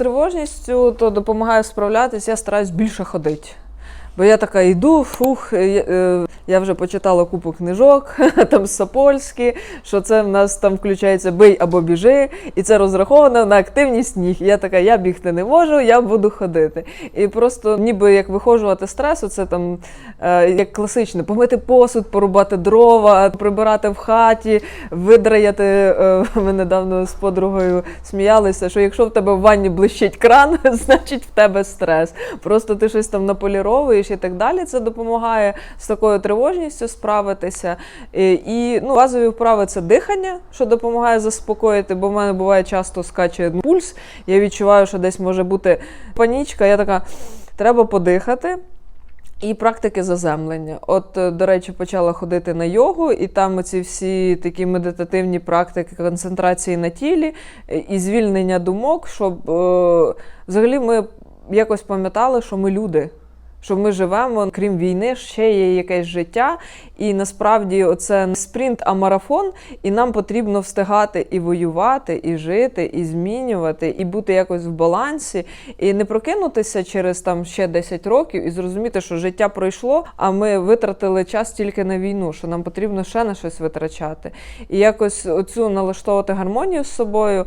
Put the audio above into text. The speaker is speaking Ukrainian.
тривожністю, то допомагаю справлятися, я стараюсь більше ходити. Бо я така йду, фух, е, я вже почитала купу книжок, там Сапольські, що це в нас там включається бий або біжи, і це розраховано на активність ніг. Я така, я бігти не можу, я буду ходити. І просто ніби як вихожувати стресу, це там е, як класичне, помити посуд, порубати дрова, прибирати в хаті, видраяти. Е, ми недавно з подругою сміялися, що якщо в тебе в ванні блищить кран, значить в тебе стрес. Просто ти щось там наполіровуєш і так далі. Це допомагає з такою тривожністю справитися. І, і ну, базові вправи це дихання, що допомагає заспокоїти, бо в мене буває часто скаче пульс. Я відчуваю, що десь може бути панічка. Я така, треба подихати. І практики заземлення. От, е, до речі, почала ходити на йогу, і там ці всі такі медитативні практики концентрації на тілі е, і звільнення думок, щоб е, взагалі ми якось пам'ятали, що ми люди. Що ми живемо, крім війни, ще є якесь життя, і насправді це не спринт, а марафон, і нам потрібно встигати і воювати, і жити, і змінювати, і бути якось в балансі, і не прокинутися через там ще 10 років і зрозуміти, що життя пройшло, а ми витратили час тільки на війну, що нам потрібно ще на щось витрачати. І якось оцю налаштовувати гармонію з собою.